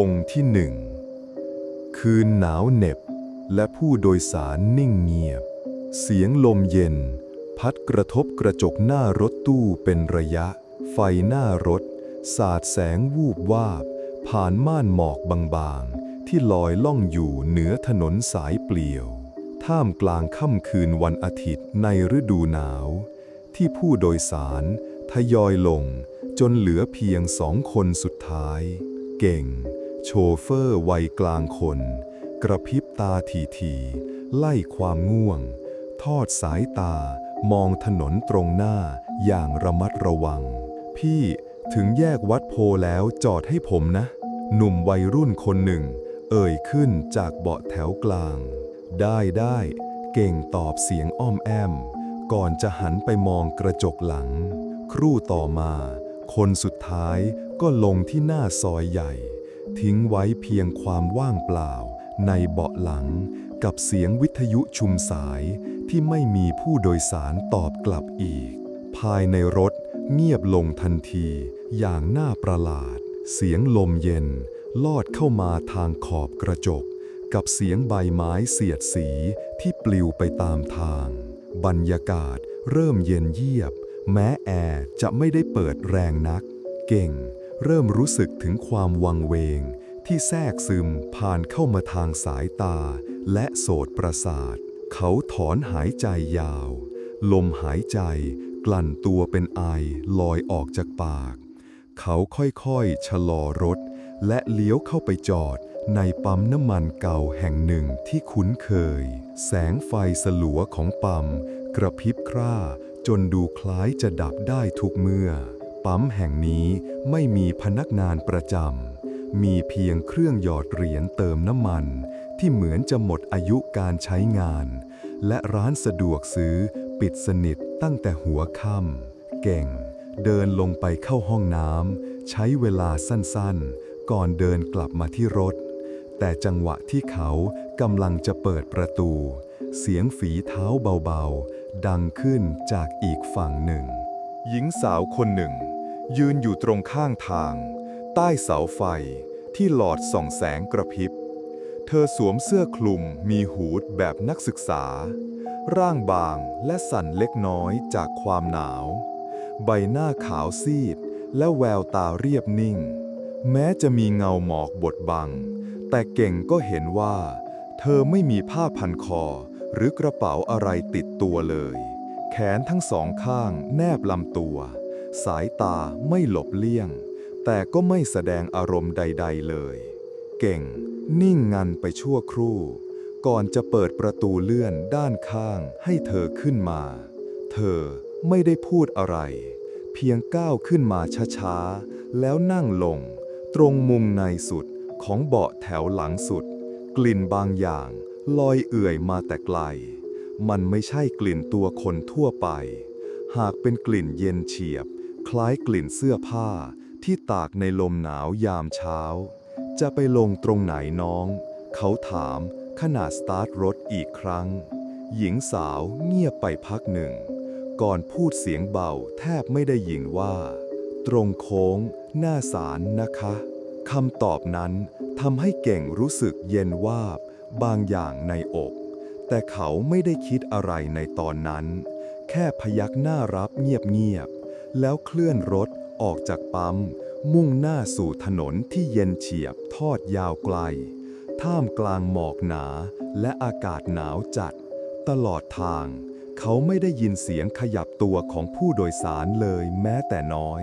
องค์ที่หนึ่ง คืนหนาวเหน็บ และผู้โดยสารนิ่งเงียบ เสียงลมเย็น พัดกระทบกระจกหน้ารถตู้เป็นระยะ ไฟหน้ารถ สาดแสงวูบวาบ ผ่านม่านหมอกบางๆ ที่ลอยล่องอยู่เหนือถนนสายเปลี่ยว ท่ามกลางค่ำคืนวันอาทิตย์ในฤดูหนาว ที่ผู้โดยสารทยอยลงจนเหลือเพียงสองคนสุดท้าย เก่ง โชเฟอร์วัยกลางคน กระพริบตาทีๆไล่ความง่วง ทอดสายตามองถนนตรงหน้าอย่างระมัดระวัง พี่ถึงแยกวัดโพแล้วจอดให้ผมนะ หนุ่มวัยรุ่นคนหนึ่ง เอ่ยขึ้นจากเบาะแถวกลาง ได้ได้ เก่งตอบเสียงอ้อมแอม ก่อนจะหันไปมองกระจกหลัง ครู่ต่อมา คนสุดท้ายก็ลงที่หน้าซอยใหญ่ ทิ้งไว้เพียงความว่างเปล่า ในเบาะหลัง กับเสียงวิทยุชุมสายที่ไม่มีผู้โดยสารตอบกลับอีก ภายในรถเงียบลงทันที อย่างน่าประหลาด เสียงลมเย็น ลอดเข้ามาทางขอบกระจก กับเสียงใบไม้เสียดสีที่ปลิวไปตามทาง บรรยากาศเริ่มเย็นเยียบ แม้แอร์จะไม่ได้เปิดแรงนัก เก่ง เริ่มรู้สึกถึงความวังเวง ที่แทรกซึมผ่านเข้ามาทางสายตา และโสตประสาท เขาถอนหายใจยาว ลมหายใจ กลั่นตัวเป็นไอลอยออกจากปาก เขาค่อยๆ ชะลอรถ และเลี้ยวเข้าไปจอดในปั๊มน้ำมันเก่าแห่งหนึ่งที่คุ้นเคย แสงไฟสลัวของปั๊มกระพริบคร่าจนดูคล้ายจะดับได้ทุกเมื่อ ปั๊มแห่งนี้ ไม่มีพนักงานประจำ มีเพียงเครื่องหยอดเหรียญเติมน้ำมัน ที่เหมือนจะหมดอายุการใช้งาน และร้านสะดวกซื้อปิดสนิทตั้งแต่หัวค่ำเก่ง เดินลงไปเข้าห้องน้ำใช้เวลาสั้นๆ ก่อนเดินกลับมาที่รถ แต่จังหวะที่เขากำลังจะเปิดประตู เสียงฝีเท้าเบาๆ ดังขึ้นจากอีกฝั่งหนึ่ง หญิงสาวคนหนึ่ง ยืนอยู่ตรงข้างทาง ใต้เสาไฟที่หลอดส่องแสงกระพริบ เธอสวมเสื้อคลุมมีหูดแบบนักศึกษา ร่างบางและสั่นเล็กน้อยจากความหนาว ใบหน้าขาวซีด และแววตาเรียบนิ่ง แม้จะมีเงาหมอกบดบัง แต่เก่งก็เห็นว่า เธอไม่มีผ้าพันคอหรือกระเป๋าอะไรติดตัวเลย แขนทั้งสองข้างแนบลำตัว สายตาไม่หลบเลี่ยง แต่ก็ไม่แสดงอารมณ์ใด ๆเลย เก่ง นิ่งงันไปชั่วครู่ ก่อนจะเปิดประตูเลื่อนด้านข้างให้เธอขึ้นมา เธอไม่ได้พูดอะไร เพียงก้าวขึ้นมาช้าๆ แล้วนั่งลง ตรงมุมในสุดของเบาะแถวหลังสุด กลิ่นบางอย่างลอยเอื่อยมาแต่ไกล มันไม่ใช่กลิ่นตัวคนทั่วไป หากเป็นกลิ่นเย็นเฉียบ คล้ายกลิ่นเสื้อผ้าที่ตากในลมหนาวยามเช้า จะไปลงตรงไหนน้อง เขาถามขณะสตาร์ทรถอีกครั้ง หญิงสาวเงียบไปพักหนึ่ง ก่อนพูดเสียงเบาแทบไม่ได้ยินว่า ตรงโค้ง หน้าศาลนะคะคำตอบนั้นทำให้เก่งรู้สึกเย็นวาบบางอย่างในอก แต่เขาไม่ได้คิดอะไรในตอนนั้น แค่พยักหน้ารับเงียบ แล้วเคลื่อนรถออกจากปั๊ม มุ่งหน้าสู่ถนนที่เย็นเฉียบทอดยาวไกล ท่ามกลางหมอกหนาและอากาศหนาวจัด ตลอดทาง เขาไม่ได้ยินเสียงขยับตัวของผู้โดยสารเลยแม้แต่น้อย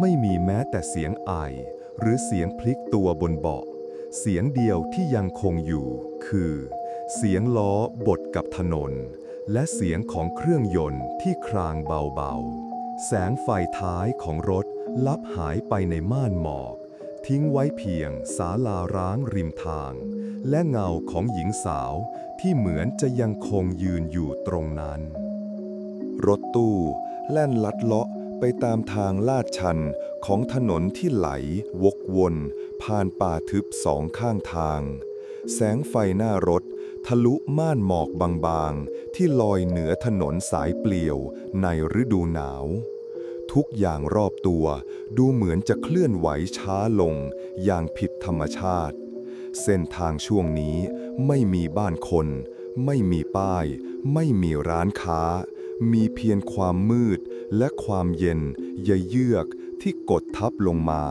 ไม่มีแม้แต่เสียงไอ หรือเสียงพลิกตัวบนเบาะ เสียงเดียวที่ยังคงอยู่ คือ เสียงล้อบดกับถนน และเสียงของเครื่องยนต์ที่ครางเบาๆ แสงไฟท้ายของรถลับหายไปในม่านหมอก ทิ้งไว้เพียงศาลาร้างริมทาง และเงาของหญิงสาวที่เหมือนจะยังคงยืนอยู่ตรงนั้น รถตู้แล่นลัดเลาะไปตามทางลาดชันของถนนที่ไหล วกวน ผ่านป่าทึบสองข้างทาง แสงไฟหน้ารถ ทะลุม่านหมอกบางๆ ที่ลอยเหนือถนนสายเปลี่ยวในฤดูหนาว ทุกอย่างรอบตัวดูเหมือนจะเคลื่อนไหวช้าลงอย่างผิดธรรมชาติ เส้นทางช่วงนี้ไม่มีบ้านคน ไม่มีป้าย ไม่มีร้านค้า มีเพียงความมืดและความเย็นยเยือกที่กดทับลงมา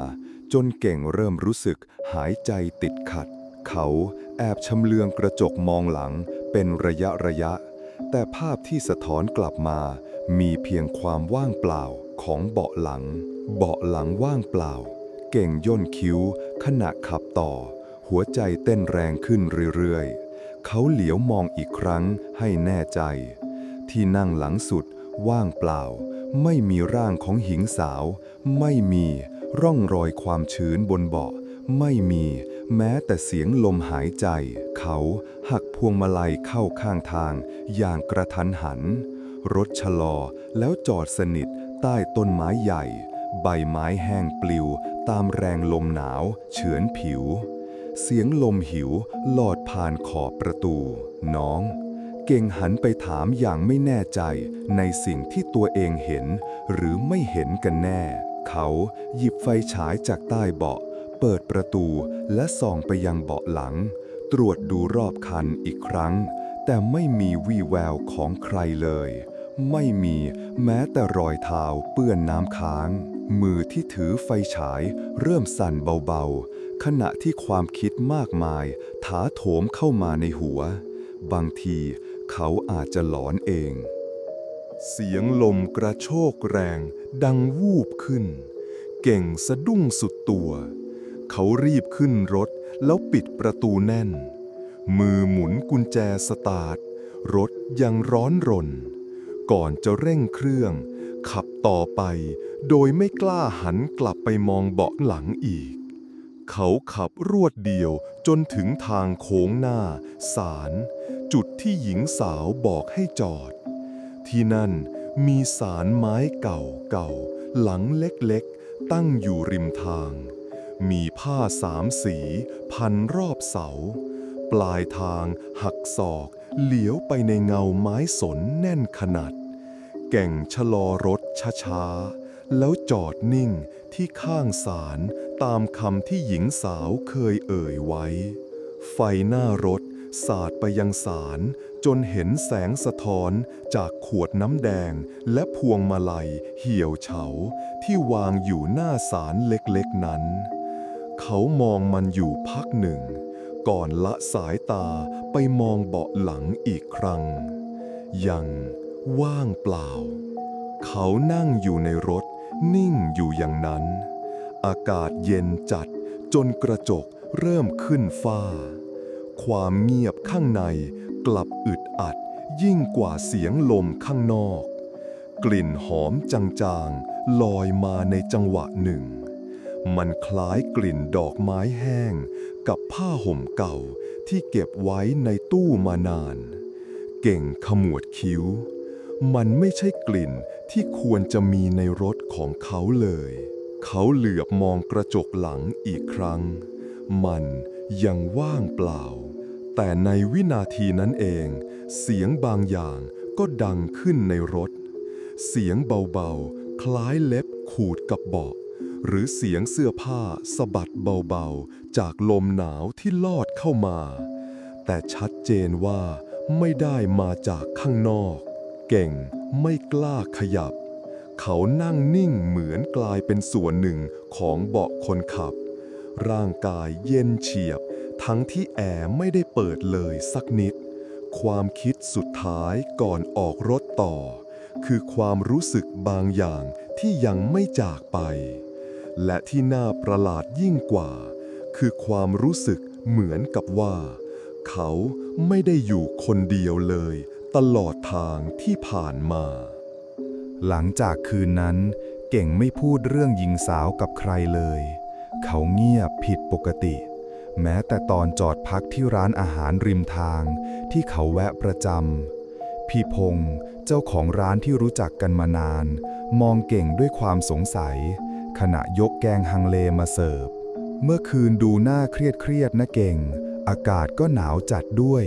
จนเก่งเริ่มรู้สึกหายใจติดขัด เขาแอบชำเลืองกระจกมองหลังเป็นระยะระยะ แต่ภาพที่สะท้อนกลับมา มีเพียงความว่างเปล่าของเบาะหลัง เบาะหลังว่างเปล่า เก่งย่นคิ้ว ขณะขับต่อ หัวใจเต้นแรงขึ้นเรื่อยๆ เขาเหลียวมองอีกครั้งให้แน่ใจ ที่นั่งหลังสุด ว่างเปล่า ไม่มีร่างของหญิงสาว ไม่มีร่องรอยความชื้นบนเบาะ ไม่มี แม้แต่เสียงลมหายใจ เขาหักพวงมาลัยเข้าข้างทาง อย่างกระทันหัน รถชะลอแล้วจอดสนิทใต้ต้นไม้ใหญ่ ใบไม้แห้งปลิว ตามแรงลมหนาว เฉือนผิว เสียงลมหิวลอดผ่านขอบประตู น้องเก่งหันไปถามอย่างไม่แน่ใจในสิ่งที่ตัวเองเห็น หรือไม่เห็นกันแน่ เขาหยิบไฟฉายจากใต้เบาะ เปิดประตูและส่องไปยังเบาะหลัง ตรวจดูรอบคันอีกครั้ง แต่ไม่มีวี่แววของใครเลย ไม่มีแม้แต่รอยเท้าเปื้อนน้ำค้าง มือที่ถือไฟฉายเริ่มสั่นเบาๆ ขณะที่ความคิดมากมาย ถาโถมเข้ามาในหัว บางทีเขาอาจจะหลอนเอง เสียงลมกระโชกแรง ดังวูบขึ้น เก่งสะดุ้งสุดตัว เขารีบขึ้นรถแล้วปิดประตูแน่น มือหมุนกุญแจสตาร์ทรถยังร้อนรน ก่อนจะเร่งเครื่อง ขับต่อไป โดยไม่กล้าหันกลับไปมองเบาะหลังอีก เขาขับรวดเดียวจนถึงทางโค้งหน้าศาลจุดที่หญิงสาวบอกให้จอด ที่นั่นมีศาลไม้เก่าๆหลังเล็กๆ ตั้งอยู่ริมทาง มีผ้าสามสี พันรอบเสา ปลายทางหักศอก เหลียวไปในเงาไม้สนแน่นขนาด แก่งชะลอรถช้าๆ แล้วจอดนิ่งที่ข้างศาลตามคำที่หญิงสาวเคยเอ่ยไว้ ไฟหน้ารถสาดไปยังศาลจนเห็นแสงสะท้อนจากขวดน้ำแดงและพวงมาลัยเหี่ยวเฉาที่วางอยู่หน้าศาลเล็กๆนั้น เขามองมันอยู่พักหนึ่ง ก่อนละสายตาไปมองเบาะหลังอีกครั้ง ยังว่างเปล่า เขานั่งอยู่ในรถ นิ่งอยู่อย่างนั้น อากาศเย็นจัดจนกระจกเริ่มขึ้นฟ้า ความเงียบข้างในกลับอึดอัดยิ่งกว่าเสียงลมข้างนอก กลิ่นหอมจางๆ ลอยมาในจังหวะหนึ่ง มันคล้ายกลิ่นดอกไม้แห้ง กับผ้าห่มเก่าที่เก็บไว้ในตู้มานาน เก่งขมวดคิ้ว มันไม่ใช่กลิ่นที่ควรจะมีในรถของเขาเลย เขาเหลือบมองกระจกหลังอีกครั้ง มันยังว่างเปล่า แต่ในวินาทีนั้นเอง เสียงบางอย่างก็ดังขึ้นในรถ เสียงเบาๆ คล้ายเล็บขูดกับเบาะ หรือเสียงเสื้อผ้าสะบัดเบาๆ จากลมหนาวที่ลอดเข้ามา แต่ชัดเจนว่าไม่ได้มาจากข้างนอก เก่งไม่กล้าขยับ เขานั่งนิ่งเหมือนกลายเป็นส่วนหนึ่งของเบาะคนขับ ร่างกายเย็นเฉียบ ทั้งที่แอร์ไม่ได้เปิดเลยสักนิด ความคิดสุดท้ายก่อนออกรถต่อ คือความรู้สึกบางอย่างที่ยังไม่จากไป และที่น่าประหลาดยิ่งกว่า คือความรู้สึกเหมือนกับว่า เขาไม่ได้อยู่คนเดียวเลย ตลอดทางที่ผ่านมา หลังจากคืนนั้น เก่งไม่พูดเรื่องหญิงสาวกับใครเลย เขาเงียบผิดปกติ แม้แต่ตอนจอดพักที่ร้านอาหารริมทาง ที่เขาแวะประจำพี่พงษ์เจ้าของร้านที่รู้จักกันมานาน มองเก่งด้วยความสงสัย ขณะยกแกงฮังเลมาเสิร์ฟ เมื่อคืนดูหน้าเครียดเครียดๆนะเก่ง อากาศก็หนาวจัดด้วย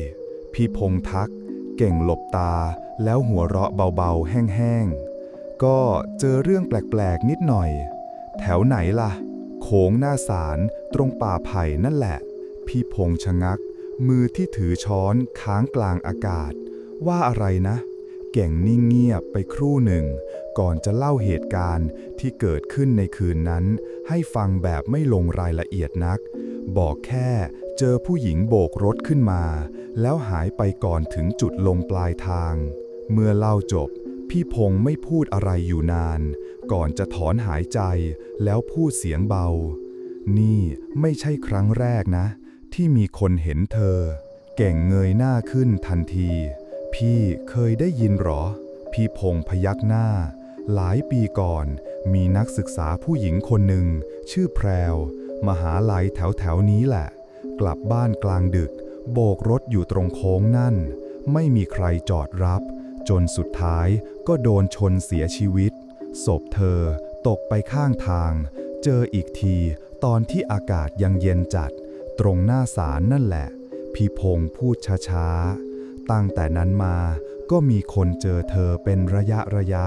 พี่พงษ์ทัก เก่งหลบตา แล้วหัวเราะเบาๆ แห้งๆ ก็เจอเรื่องแปลกๆ นิดหน่อย แถวไหนล่ะ โขงหน้าสารตรงป่าไผ่นั่นแหละ พี่พงษ์ชะงัก มือที่ถือช้อนค้างกลางอากาศ ว่าอะไรนะ เก่งนิ่งเงียบไปครู่หนึ่ง ก่อนจะเล่าเหตุการณ์ที่เกิดขึ้นในคืนนั้น ให้ฟังแบบไม่ลงรายละเอียดนัก บอกแค่เจอผู้หญิงโบกรถขึ้นมา แล้วหายไปก่อนถึงจุดลงปลายทาง เมื่อเล่าจบ พี่พงษ์ไม่พูดอะไรอยู่นาน ก่อนจะถอนหายใจแล้วพูดเสียงเบา นี่ไม่ใช่ครั้งแรกนะ ที่มีคนเห็นเธอ เก่งเงยหน้าขึ้นทันที พี่เคยได้ยินหรอ พี่พงษพยักหน้า หลายปีก่อนมีนักศึกษาผู้หญิงคนหนึ่ง ชื่อแพรว มหาลัยแถวแถวนี้แหละ กลับบ้านกลางดึก โบกรถอยู่ตรงโค้งนั่น ไม่มีใครจอดรับ จนสุดท้ายก็โดนชนเสียชีวิต ศพเธอตกไปข้างทาง เจออีกทีตอนที่อากาศยังเย็นจัด ตรงหน้าศาลนั่นแหละ พี่พงษพูดช้าๆ ตั้งแต่นั้นมาก็มีคนเจอเธอเป็นระยะระยะ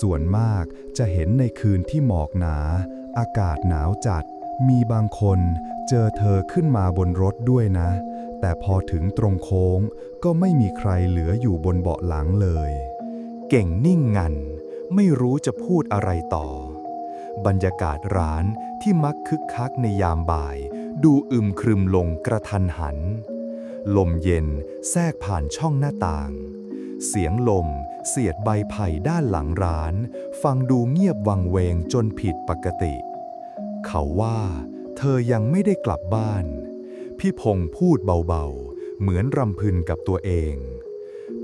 ส่วนมากจะเห็นในคืนที่หมอกหนา อากาศหนาวจัด มีบางคนเจอเธอขึ้นมาบนรถด้วยนะ แต่พอถึงตรงโค้งก็ไม่มีใครเหลืออยู่บนเบาะหลังเลย เก่งนิ่งงัน ไม่รู้จะพูดอะไรต่อ บรรยากาศร้านที่มักคึกคักในยามบ่าย ดูอึมครึมลงกระทันหัน ลมเย็นแทรกผ่านช่องหน้าต่าง เสียงลมเสียดใบไผ่ด้านหลังร้าน ฟังดูเงียบวังเวงจนผิดปกติ เขาว่า เธอยังไม่ได้กลับบ้าน พี่พงษ์พูดเบาๆ เหมือนรำพึงกับตัวเอง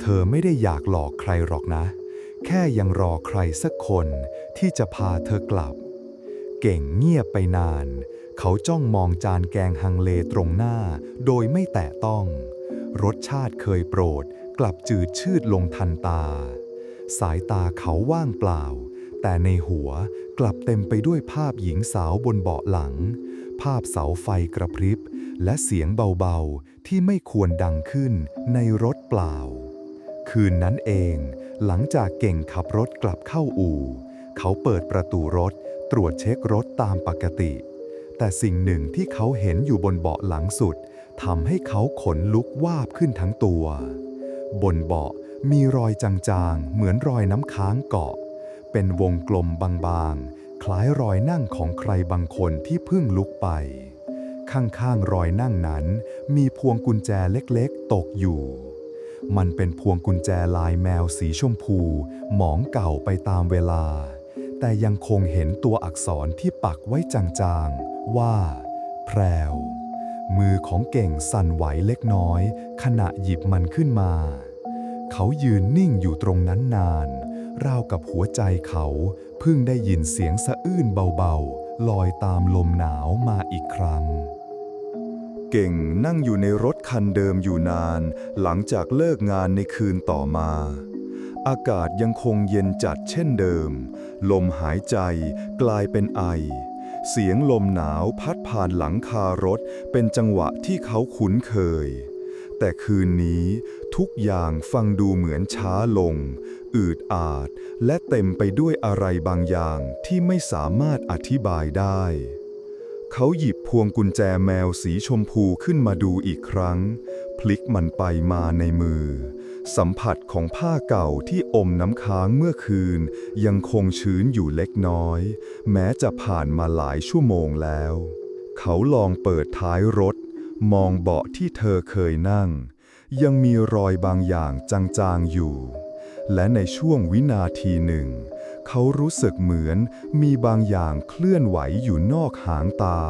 เธอไม่ได้อยากหลอกใครหรอกนะ แค่ยังรอใครสักคนที่จะพาเธอกลับ เก่งเงียบไปนาน เขาจ้องมองจานแกงฮังเลตรงหน้า โดยไม่แตะต้อง รสชาติเคยโปรด กลับจืดชืดลงทันตา สายตาเขาว่างเปล่า แต่ในหัวกลับเต็มไปด้วยภาพหญิงสาวบนเบาะหลัง ภาพเสาไฟกระพริบ และเสียงเบาๆ ที่ไม่ควรดังขึ้นในรถเปล่า คืนนั้นเอง หลังจากเก่งขับรถกลับเข้าอู่ เขาเปิดประตูรถตรวจเช็ครถตามปกติ แต่สิ่งหนึ่งที่เขาเห็นอยู่บนเบาะหลังสุดทำให้เขาขนลุกวาบขึ้นทั้งตัว บนเบาะมีรอยจางๆ เหมือนรอยน้ำค้างเกาะ เป็นวงกลมบางๆ คล้ายรอยนั่งของใครบางคนที่เพิ่งลุกไป ข้างๆ รอยนั่งนั้น มีพวงกุญแจเล็กๆ ตกอยู่ มันเป็นพวงกุญแจลายแมวสีชมพู หมองเก่าไปตามเวลา แต่ยังคงเห็นตัวอักษรที่ปักไว้จางๆ ว่า แพรว มือของเก่งสั่นไหวเล็กน้อย ขณะหยิบมันขึ้นมา เขายืนนิ่งอยู่ตรงนั้นนาน ราวกับหัวใจเขาเพิ่งได้ยินเสียงสะอื้นเบาๆ ลอยตามลมหนาวมาอีกครั้งเก่งนั่งอยู่ในรถคันเดิมอยู่นาน หลังจากเลิกงานในคืนต่อมา อากาศยังคงเย็นจัดเช่นเดิม ลมหายใจกลายเป็นไอ เสียงลมหนาวพัดผ่านหลังคารถเป็นจังหวะที่เขาคุ้นเคย แต่คืนนี้ทุกอย่างฟังดูเหมือนช้าลง อืดอาด และเต็มไปด้วยอะไรบางอย่างที่ไม่สามารถอธิบายได้ เขาหยิบพวงกุญแจแมวสีชมพูขึ้นมาดูอีกครั้ง พลิกมันไปมาในมือ สัมผัสของผ้าเก่าที่อมน้ำค้างเมื่อคืน ยังคงชื้นอยู่เล็กน้อย แม้จะผ่านมาหลายชั่วโมงแล้ว เขาลองเปิดท้ายรถ มองเบาะที่เธอเคยนั่ง ยังมีรอยบางอย่างจางๆอยู่ และในช่วงวินาทีหนึ่ง เขารู้สึกเหมือนมีบางอย่างเคลื่อนไหวอยู่นอกหางตา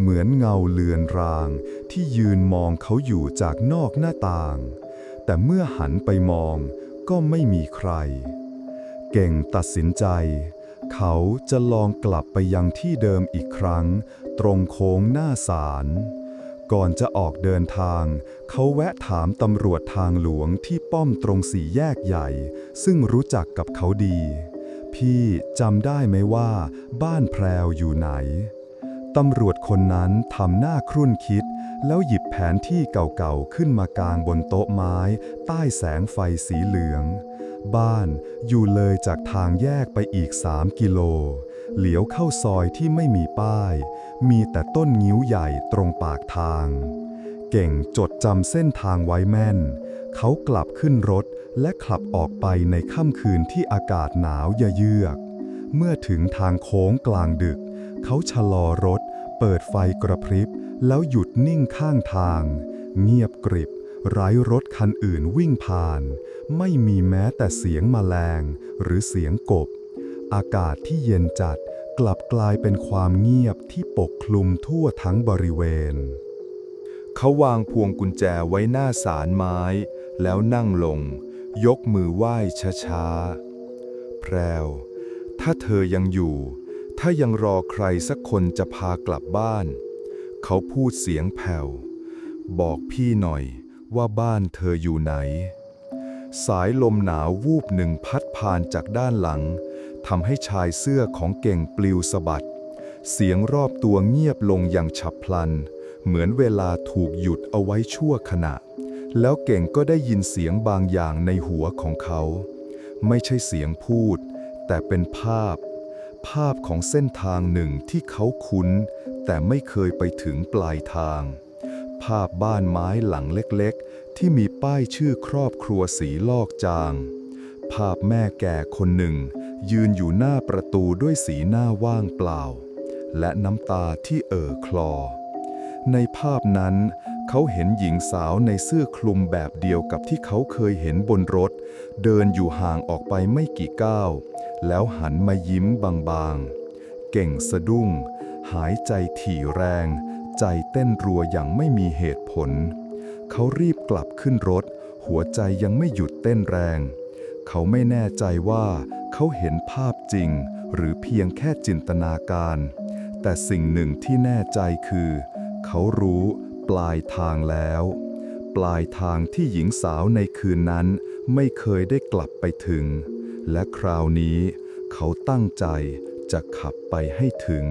เหมือนเงาเลือนรางที่ยืนมองเขาอยู่จากนอกหน้าต่าง แต่เมื่อหันไปมองก็ไม่มีใคร เก่งตัดสินใจ เขาจะลองกลับไปยังที่เดิมอีกครั้ง ตรงโค้งหน้าศาลก่อนจะออกเดินทาง เขาแวะถามตำรวจทางหลวงที่ป้อมตรงสี่แยกใหญ่ ซึ่งรู้จักกับเขาดี พี่จำได้ไหมว่า บ้านแพรวอยู่ไหน ตำรวจคนนั้นทำหน้าครุ่นคิด แล้วหยิบแผนที่เก่าๆขึ้นมากางบนโต๊ะไม้ ใต้แสงไฟสีเหลือง บ้านอยู่เลยจากทางแยกไปอีกสามกิโล เหลียวเข้าซอยที่ไม่มีป้าย มีแต่ต้นงิ้วใหญ่ตรงปากทาง เก่งจดจำเส้นทางไว้แม่น เขากลับขึ้นรถและขับออกไปในค่ำคืนที่อากาศหนาวเยือก เมื่อถึงทางโค้งกลางดึก เขาชะลอรถ เปิดไฟกระพริบ แล้วหยุดนิ่งข้างทาง เงียบกริบ ไร้รถคันอื่นวิ่งผ่าน ไม่มีแม้แต่เสียงมแมลง หรือเสียงกบ อากาศที่เย็นจัดกลับกลายเป็นความเงียบที่ปกคลุมทั่วทั้งบริเวณ เขาวางพวงกุญแจไว้หน้าสารไม้ แล้วนั่งลง ยกมือไหว้ช้าๆ แพรว ถ้าเธอยังอยู่ ถ้ายังรอใครสักคนจะพากลับบ้าน เขาพูดเสียงแผ่ว บอกพี่หน่อยว่าบ้านเธออยู่ไหน สายลมหนาววูบหนึ่งพัดผ่านจากด้านหลังทำให้ชายเสื้อของเก่งปลิวสะบัด เสียงรอบตัวเงียบลงอย่างฉับพลัน เหมือนเวลาถูกหยุดเอาไว้ชั่วขณะ แล้วเก่งก็ได้ยินเสียงบางอย่างในหัวของเขา ไม่ใช่เสียงพูด แต่เป็นภาพ ภาพของเส้นทางหนึ่งที่เขาคุ้น แต่ไม่เคยไปถึงปลายทาง ภาพบ้านไม้หลังเล็กๆ ที่มีป้ายชื่อครอบครัวสีลอกจาง ภาพแม่แก่คนหนึ่ง ยืนอยู่หน้าประตูด้วยสีหน้าว่างเปล่า และน้ำตาที่เอ่อคลอ ในภาพนั้นเขาเห็นหญิงสาวในเสื้อคลุมแบบเดียวกับที่เขาเคยเห็นบนรถ เดินอยู่ห่างออกไปไม่กี่ก้าว แล้วหันมายิ้มบางๆ เก่งสะดุ้ง หายใจถี่แรง ใจเต้นรัวอย่างไม่มีเหตุผล เขารีบกลับขึ้นรถ หัวใจยังไม่หยุดเต้นแรง เขาไม่แน่ใจว่าเขาเห็นภาพจริง หรือเพียงแค่จินตนาการ แต่สิ่งหนึ่งที่แน่ใจคือ เขารู้ปลายทางแล้ว ปลายทางที่หญิงสาวในคืนนั้นไม่เคยได้กลับไปถึง และคราวนี้ เขาตั้งใจจะขับไปให้ถึง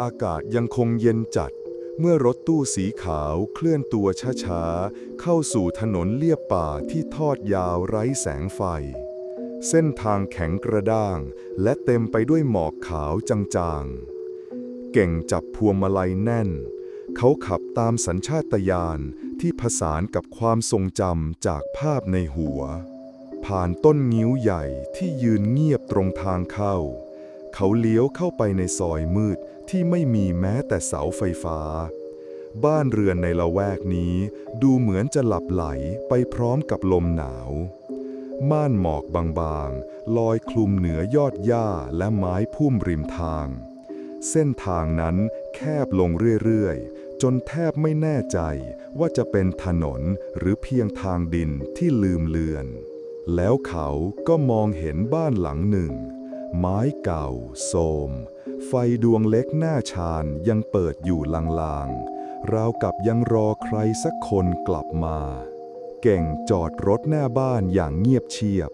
อากาศยังคงเย็นจัด เมื่อรถตู้สีขาวเคลื่อนตัวช้าๆ เข้าสู่ถนนเลียบป่าที่ทอดยาวไร้แสงไฟ เส้นทางแข็งกระด้าง และเต็มไปด้วยหมอกขาวจางๆ เก่งจับพวงมาลัยแน่น เขาขับตามสัญชาตญาณที่ผสานกับความทรงจำจากภาพในหัว ผ่านต้นงิ้วใหญ่ที่ยืนเงียบตรงทางเข้า เขาเลี้ยวเข้าไปในซอยมืดที่ไม่มีแม้แต่เสาไฟฟ้า บ้านเรือนในละแวกนี้ดูเหมือนจะหลับไหลไปพร้อมกับลมหนาว ม่านหมอกบางๆ ลอยคลุมเหนือยอดหญ้าและไม้พุ่มริมทาง เส้นทางนั้นแคบลงเรื่อยๆ จนแทบไม่แน่ใจว่าจะเป็นถนนหรือเพียงทางดินที่ลืมเลือน แล้วเขาก็มองเห็นบ้านหลังหนึ่ง ไม้เก่าโทมไฟดวงเล็กหน้าชานยังเปิดอยู่ลางๆ ราวกับยังรอใครสักคนกลับมา เก่งจอดรถหน้าบ้านอย่างเงียบเชียบ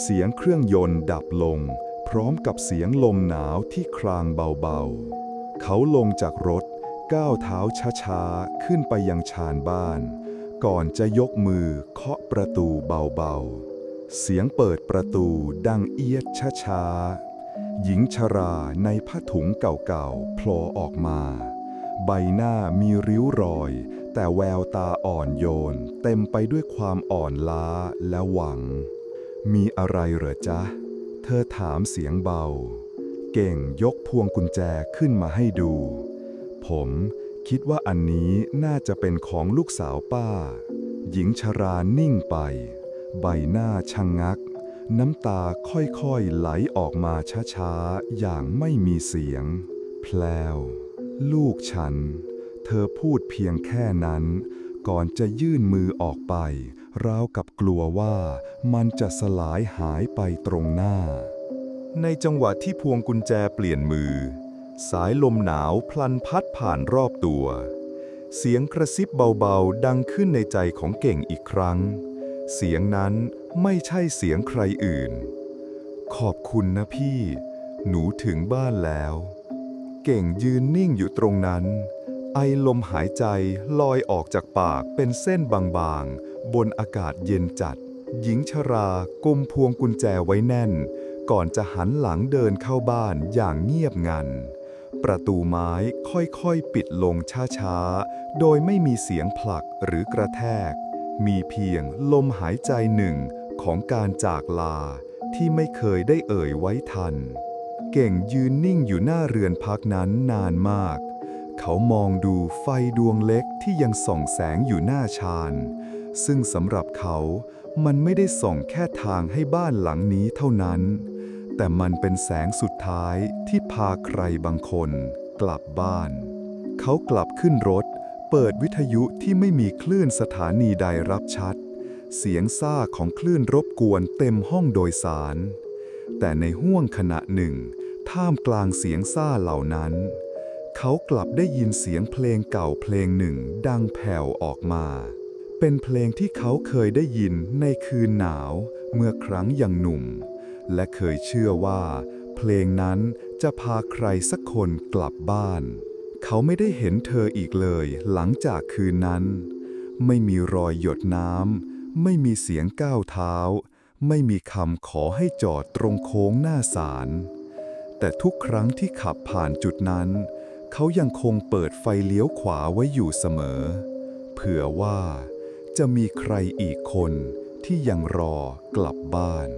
เสียงเครื่องยนต์ดับลง พร้อมกับเสียงลมหนาวที่ครางเบาๆ เขาลงจากรถก้าวเท้าช้าๆ ขึ้นไปยังชานบ้าน ก่อนจะยกมือเคาะประตูเบาๆ เสียงเปิดประตูดังเอียดช้าๆ หญิงชราในผ้าถุงเก่าๆโผล่ออกมา ใบหน้ามีริ้วรอย แต่แววตาอ่อนโยน เต็มไปด้วยความอ่อนล้าและหวัง มีอะไรเหรอจ๊ะ เธอถามเสียงเบา เก่งยกพวงกุญแจขึ้นมาให้ดู ผมคิดว่าอันนี้น่าจะเป็นของลูกสาวป้า หญิงชรานิ่งไป ใบหน้าชะงงัก น้ำตาค่อยๆไหลออกมาช้าๆ อย่างไม่มีเสียง แพลว ลูกฉัน เธอพูดเพียงแค่นั้น ก่อนจะยื่นมือออกไป ราวกับกลัวว่ามันจะสลายหายไปตรงหน้า ในจังหวะที่พวงกุญแจเปลี่ยนมือ สายลมหนาวพลันพัดผ่านรอบตัว เสียงกระซิบเบาๆ ดังขึ้นในใจของเก่งอีกครั้ง เสียงนั้นไม่ใช่เสียงใครอื่น ขอบคุณนะพี่ หนูถึงบ้านแล้ว เก่งยืนนิ่งอยู่ตรงนั้น ไอลมหายใจลอยออกจากปากเป็นเส้นบางๆ บนอากาศเย็นจัด หญิงชรากุมพวงกุญแจไว้แน่น ก่อนจะหันหลังเดินเข้าบ้านอย่างเงียบงันประตูไม้ค่อยๆ ปิดลงช้าๆ โดยไม่มีเสียงผลักหรือกระแทก มีเพียงลมหายใจหนึ่งของการจากลาที่ไม่เคยได้เอ่ยไว้ทัน เก่งยืนนิ่งอยู่หน้าเรือนพักนั้นนานมาก เขามองดูไฟดวงเล็กที่ยังส่องแสงอยู่หน้าชานซึ่งสำหรับเขา มันไม่ได้ส่องแค่ทางให้บ้านหลังนี้เท่านั้น แต่มันเป็นแสงสุดท้ายที่พาใครบางคน กลับบ้าน เขากลับขึ้นรถ เปิดวิทยุที่ไม่มีคลื่นสถานีใดรับชัด เสียงซ่าของคลื่นรบกวนเต็มห้องโดยสาร แต่ในห้วงขณะหนึ่ง ท่ามกลางเสียงซ่าเหล่านั้น เขากลับได้ยินเสียงเพลงเก่าเพลงหนึ่งดังแผ่วออกมา เป็นเพลงที่เขาเคยได้ยินในคืนหนาวเมื่อครั้งยังหนุ่ม และเคยเชื่อว่า เพลงนั้นจะพาใครสักคนกลับบ้าน เขาไม่ได้เห็นเธออีกเลยหลังจากคืนนั้น ไม่มีรอยหยดน้ำ ไม่มีเสียงก้าวเท้า ไม่มีคำขอให้จอดตรงโค้งหน้าศาล แต่ทุกครั้งที่ขับผ่านจุดนั้น เขายังคงเปิดไฟเลี้ยวขวาไว้อยู่เสมอ เผื่อว่าจะมีใครอีกคนที่ยังรอกลับบ้าน